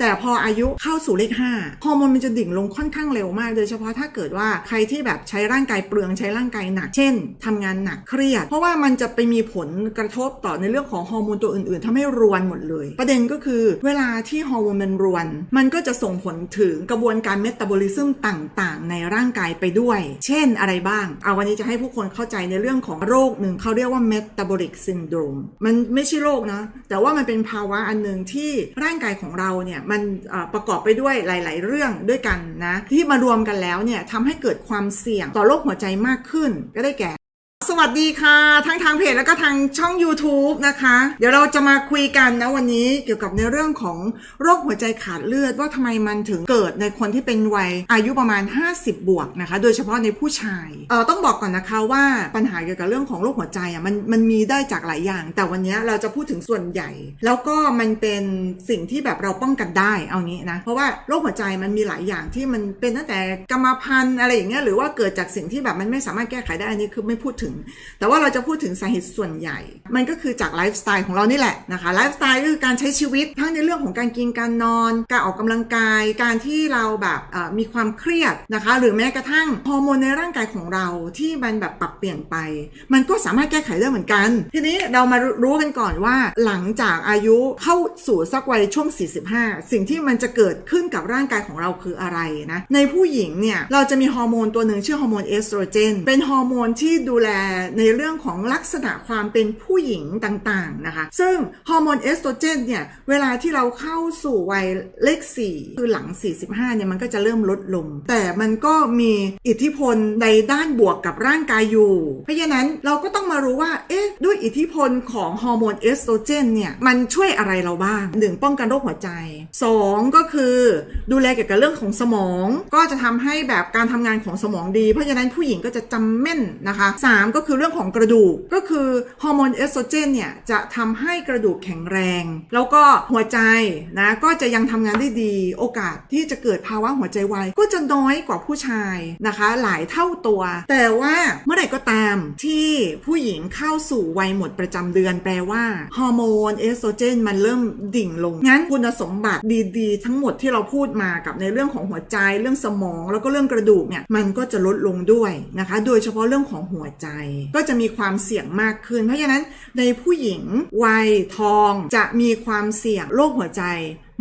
แต่พออายุเข้าสู่เลข5ฮอร์โมนมันจะดิ่งลงค่อนข้างเร็วมาก โดยเฉพาะถ้าเกิดว่าใครที่แบบใช้ร่างกายเปลืองใช้ร่างกายหนัก เช่นทำงานหนักเครียด เพราะว่ามันจะไปมีผลกระทบต่อในเรื่องของฮอร์โมนตัวอื่นๆทำให้รวนหมดเลย ประเด็นก็คือเวลาที่ฮอร์โมนมันรวน มันก็จะส่งผลถึงกระบวนการเมตาบอลิซึมต่างๆ ในร่างกายไปด้วย เช่นอะไรบ้าง เอาวันนี้จะให้ผู้คนเข้าใจในเรื่องของโรคหนึ่งเขาเรียกว่า metabolic syndrome มันไม่ใช่โรคนะแต่ว่ามันเป็นภาวะอันหนึ่งที่ร่างกายของเราเนี่ยมันประกอบไปด้วยหลาย ๆ เรื่องด้วยกันนะที่มารวมกันแล้วเนี่ยทำให้เกิดความเสี่ยงต่อโรคหัวใจมากขึ้นก็ได้แก่ สวัสดีค่ะทั้งทางเพจแล้วก็ทางช่อง YouTube นะคะ เดี๋ยวเราจะมาคุยกันนะวันนี้เกี่ยวกับในเรื่องของโรคหัวใจขาดเลือดว่าทำไมมันถึงเกิดในคนที่เป็นวัยอายุประมาณ 50 บวกนะคะ โดยเฉพาะในผู้ชายเออต้องบอกก่อนนะคะว่าปัญหาเกี่ยวกับเรื่องของโรคหัวใจอะมันมันมีได้จากหลายอย่าง แต่วันนี้เราจะพูดถึงส่วนใหญ่ แล้วก็มันเป็นสิ่งที่แบบเราป้องกันได้เอางี้นะเพราะว่าโรคหัวใจมันมีหลายอย่างที่มันเป็นตั้งแต่กรรมพันธุ์อะไรอย่างเงี้ยหรือว่าเกิดจากสิ่งที่แบบมันไม่สามารถแก้ไขได้อันนี้คือไม่พูดถึงแต่ว่าเราจะพูดถึงสาเหตุส่วนใหญ่ มันก็คือจากไลฟ์สไตล์ของเรานี่แหละนะคะไลฟ์สไตล์ก็คือการใช้ชีวิตทั้งในเรื่องของการกินการนอน การออกกำลังกาย การที่เราแบบมีความเครียดนะคะ หรือแม้กระทั่งฮอร์โมนในร่างกายของเราที่มันแบบปรับเปลี่ยนไป มันก็สามารถแก้ไขได้เหมือนกัน ทีนี้เรามารู้กันก่อนว่าหลังจากอายุเข้าสู่สักวัยช่วง 45 สิ่งที่มันจะเกิดขึ้นกับร่างกายของเราคืออะไรนะในผู้หญิงเนี่ยเราจะมีฮอร์โมนตัวหนึ่งชื่อฮอร์โมนเอสโตรเจนเป็นฮอร์โมนที่ดูแลในเรื่องของลักษณะความเป็นผู้หญิงต่างๆนะคะ ซึ่งฮอร์โมนเอสโตรเจนเนี่ย เวลาที่เราเข้าสู่วัยเลข 4 คือหลัง 45 เนี่ย มันก็จะเริ่มลดลง แต่มันก็มีอิทธิพลในด้านบวกกับร่างกายอยู่ เพราะฉะนั้นเราก็ต้องมารู้ว่า เอ๊ะ ด้วยอิทธิพลของฮอร์โมนเอสโตรเจนเนี่ย มันช่วยอะไรเราบ้างหนึ่งป้องกันโรคหัวใจ 2 ก็คือดูแลเกี่ยวกับเรื่องของสมอง ก็จะทำให้แบบการทำงานของสมองดี เพราะฉะนั้นผู้หญิงก็จะจำแม่นนะคะ 3ก็คือเรื่องของกระดูกก็คือฮอร์โมนเอสโตรเจนเนี่ยจะทำให้กระดูกแข็งแรง แล้วก็หัวใจนะก็จะยังทำงานได้ดี โอกาสที่จะเกิดภาวะหัวใจวายก็จะน้อยกว่าผู้ชายนะคะ หลายเท่าตัว แต่ว่าเมื่อไหร่ก็ตามที่ผู้หญิงเข้าสู่วัยหมดประจำเดือนแปลว่าฮอร์โมนเอสโตรเจนมันเริ่มดิ่งลง งั้นคุณสมบัติดีๆ ทั้งหมดที่เราพูดมากับในเรื่องของหัวใจเรื่องสมอง แล้วก็เรื่องกระดูกเนี่ยมันก็จะลดลงด้วยนะคะ โดยเฉพาะเรื่องของหัวใจก็จะมีความเสี่ยงมากขึ้น เพราะฉะนั้นในผู้หญิงวัยทองจะมีความเสี่ยงโรคหัวใจ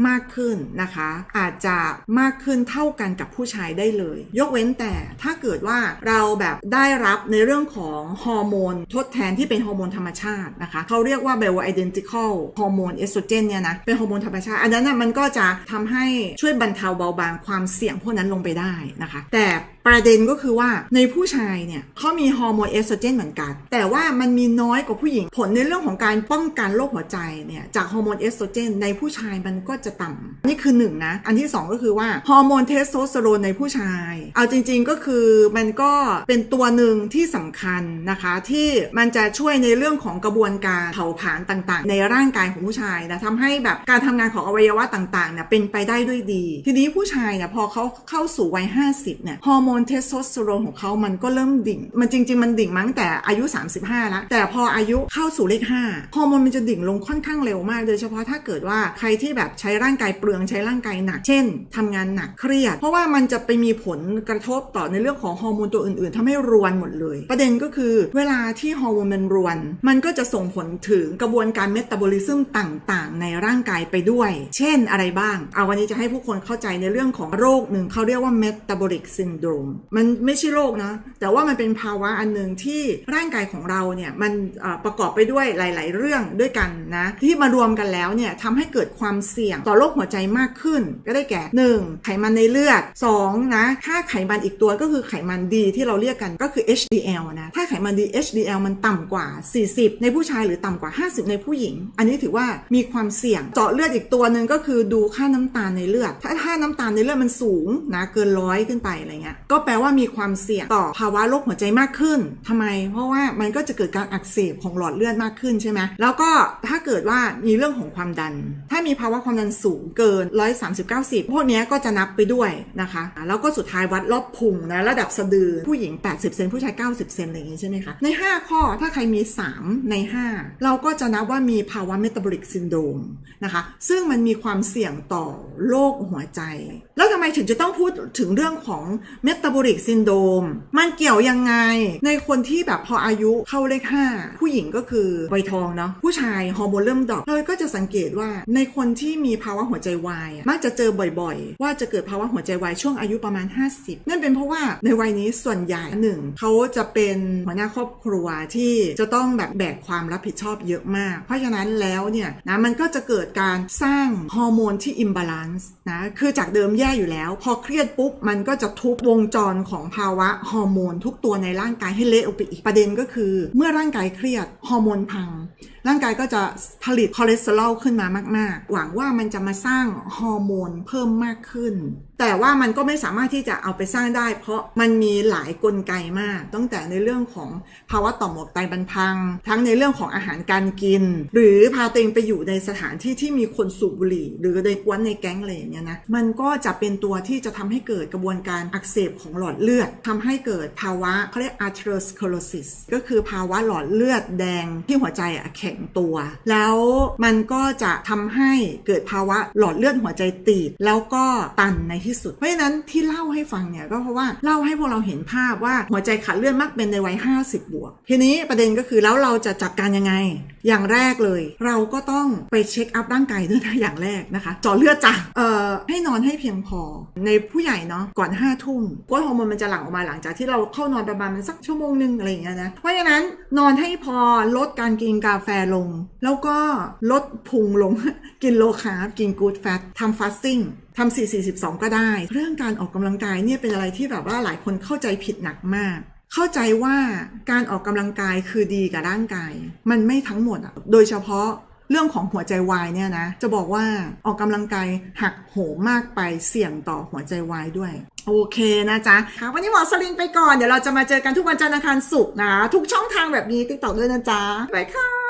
มากขึ้นนะคะ อาจจะมากขึ้นเท่ากันกับผู้ชายได้เลย ยกเว้นแต่ถ้าเกิดว่าเราแบบได้รับในเรื่องของฮอร์โมนทดแทนที่เป็นฮอร์โมนธรรมชาตินะคะเขาเรียกว่า bioidentical ฮอร์โมนเอสโตรเจนเนี่ยนะเป็นฮอร์โมนธรรมชาติ อันนั้นนะมันก็จะทำให้ช่วยบรรเทาเบาบางความเสี่ยงพวกนั้นลงไปได้นะคะ แต่ ประเด็นก็คือว่าในผู้ชายเนี่ยเขามีฮอร์โมนเอสโตรเจนเหมือนกัน แต่ว่ามันมีน้อยกว่าผู้หญิง ผลในเรื่องของการป้องกันโรคหัวใจเนี่ยจากฮอร์โมนเอสโตรเจนในผู้ชายมันก็จะต่ำนี่คือหนึ่งนะ อันที่สองก็คือว่าฮอร์โมนเทสโทสเตอโรนในผู้ชาย เอาจริง ๆก็คือมันก็เป็นตัวหนึ่งที่สำคัญนะคะที่มันจะช่วยในเรื่องของกระบวนการเผาผลาญต่างๆ ในร่างกายของผู้ชายนะทำให้แบบการทำงานของอวัยวะต่างๆเนี่ยเป็นไปได้ด้วยดี ทีนี้ผู้ชายเนี่ยพอเขาเข้าสู่วัย 50เนี่ยฮอร์โมนนเทสโทสเตอโรนของเขามันก็เริ่มดิ่ง มันจริง ๆ มันดิ่งมั้งแต่อายุ 35 แล้ว แต่พออายุเข้าสู่เลข5ฮอร์โมนมันจะดิ่งลงค่อนข้างเร็วมาก โดยเฉพาะถ้าเกิดว่าใครที่แบบใช้ร่างกายเปลืองใช้ร่างกายหนัก เช่นทำงานหนักเครียด เพราะว่ามันจะไปมีผลกระทบต่อในเรื่องของฮอร์โมนตัวอื่น ๆทำให้รวนหมดเลย ประเด็นก็คือเวลาที่ฮอร์โมนมันรวน มันก็จะส่งผลถึงกระบวนการเมตาบอลิซึมต่าง ๆ ในร่างกายไปด้วย เช่นอะไรบ้าง เอาวันนี้จะให้ผู้คนเข้าใจในเรื่องของโรคหนึ่งเขาเรียกว่า metabolic syndrome มัมันไม่ใช่โรคนะ แต่ว่ามันเป็นภาวะอันหนึ่งที่ร่างกายของเราเนี่ยมันประกอบไปด้วยหลาย ๆ เรื่องด้วยกันนะ ที่มารวมกันแล้วเนี่ยทำให้เกิดความเสี่ยงต่อโรคหัวใจมากขึ้น ก็ได้แก่ 1. ไขมันในเลือด 2. นะค่าไขมันอีกตัวก็คือไขมันดีที่เราเรียกกันก็คือ HDL นะถ้าไขมันดี HDL มันต่ำกว่า 40 ในผู้ชายหรือต่ำกว่า 50 ในผู้หญิง อันนี้ถือว่ามีความเสี่ยงเจาะเลือดอีกตัวหนึ่งก็คือดูค่าน้ำตาลในเลือด ถ้าค่าน้ำตาลในเลือดมันสูงนะเกินร้อยขึ้นไปอะไรเงี้ยก็แปลว่ามีความเสี่ยงต่อภาวะโรคหัวใจมากขึ้นทำไม เพราะว่ามันก็จะเกิดการอักเสบของหลอดเลือดมากขึ้นใช่ไหมแล้วก็ถ้าเกิดว่ามีเรื่องของความดัน ถ้ามีภาวะความดันสูงเกิน 130 90 พวกนี้ก็จะนับไปด้วยนะคะ แล้วก็สุดท้ายวัดรอบพุงนะระดับสะดือผู้หญิง 80 เซนผู้ชาย 90 เซนอะไรอย่างงี้ใช่ไหมคะ ใน 5 ข้อถ้าใครมี 3 ใน 5 เราก็จะนับว่ามีภาวะเมตาบอลิกซินโดมนะคะ ซึ่งมันมีความเสี่ยงต่อโรคหัวใจ แล้วทำไมถึงจะต้องพูดถึงเรื่องของเมตตาบอลิกซินโดมมันเกี่ยวยังไง ในคนที่แบบพออายุเข้าเลข5ผู้หญิงก็คือใบทองเนาะผู้ชายฮอร์โมนเริ่มดรอปเราก็จะสังเกตว่าในคนที่มีภาวะหัวใจวายอะมักจะเจอบ่อยๆ ว่าจะเกิดภาวะหัวใจวายช่วงอายุประมาณ 50 นั่นเป็นเพราะว่าในวัยนี้ส่วนใหญ่หนึ่งเขาจะเป็นหัวหน้าครอบครัวที่จะต้องแบบแบกความรับผิดชอบเยอะมาก เพราะฉะนั้นแล้วเนี่ยนะมันก็จะเกิดการสร้างฮอร์โมนที่อิมบาลานซ์นะคือจากเดิมแย่อยู่แล้ว พอเครียดปุ๊บมันก็จะทุบวงจรของภาวะฮอร์โมนทุกตัวในร่างกายให้เละออกไปอีกประเด็นก็คือ เมื่อร่างกายเครียดฮอร์โมนพัง ร่างกายก็จะผลิตคอเลสเตอรอลขึ้นมามาก ๆ หวังว่ามันจะมาสร้างฮอร์โมนเพิ่มมากขึ้น แต่ว่ามันก็ไม่สามารถที่จะเอาไปสร้างได้ เพราะมันมีหลายกลไกมาก ตั้งแต่ในเรื่องของภาวะต่อมหมวกไตบรรพัง ทั้งในเรื่องของอาหารการกิน หรือพาตัวเองไปอยู่ในสถานที่ที่มีคนสูบบุหรี่ หรือในกวนในแก๊งอะไรอย่างเงี้ยนะ มันก็จะเป็นตัวที่จะทำให้เกิดกระบวนการอักเสบของหลอดเลือดทำให้เกิดภาวะเขาเรียก atherosclerosis ก็คือภาวะหลอดเลือดแดงที่หัวใจอะแข็งตัว แล้วมันก็จะทำให้เกิดภาวะหลอดเลือดหัวใจตีบแล้วก็ตันในที่สุด เพราะฉะนั้นที่เล่าให้ฟังเนี่ยก็เพราะว่าเล่าให้พวกเราเห็นภาพว่าหัวใจขาดเลือดมักเป็นในวัย 50 บวก ทีนี้ประเด็นก็คือแล้วเราจะจัดการยังไง อย่างแรกเลย เราก็ต้องไปเช็คอัพร่างกายด้วยนะอย่างแรกนะคะเจาะเลือดจ้ะเอ่อให้นอนให้เพียงพอ ในผู้ใหญ่เนาะก่อน5้าทุ่มกรดฮอร์โมนมันจะหลั่งออกมาหลังจากที่เราเข้านอนประมาณสักชั่วโมงหนึงอะไรอย่างเงี้ยนะเพราะฉะนั้นนอนให้พอลดการกินกาแฟลง แล้วก็ลดพุงลง กินโลคาร์บกินกูดแฟตทำฟาสติ้งทำ4 4 2 ก็ได้ เรื่องการออกกำลังกายเนี่ยเป็นอะไรที่แบบว่าหลายคนเข้าใจผิดหนักมาก เข้าใจว่าการออกกำลังกายคือดีกับร่างกาย มันไม่ทั้งหมดอะโดยเฉพาะเรื่องของหัวใจวายเนี่ยนะ จะบอกว่าออกกำลังกายหักโหมมากไปเสี่ยงต่อหัวใจวายด้วย โอเคนะจ๊ะค่ะวันนี้หมอสลินไปก่อน เดี๋ยวเราจะมาเจอกันทุกวันจันทร์อังคารศุกร์นะ ทุกช่องทางแบบนี้ติ๊กต็อกด้วยนะจ๊ะบ๊ายบายค่ะ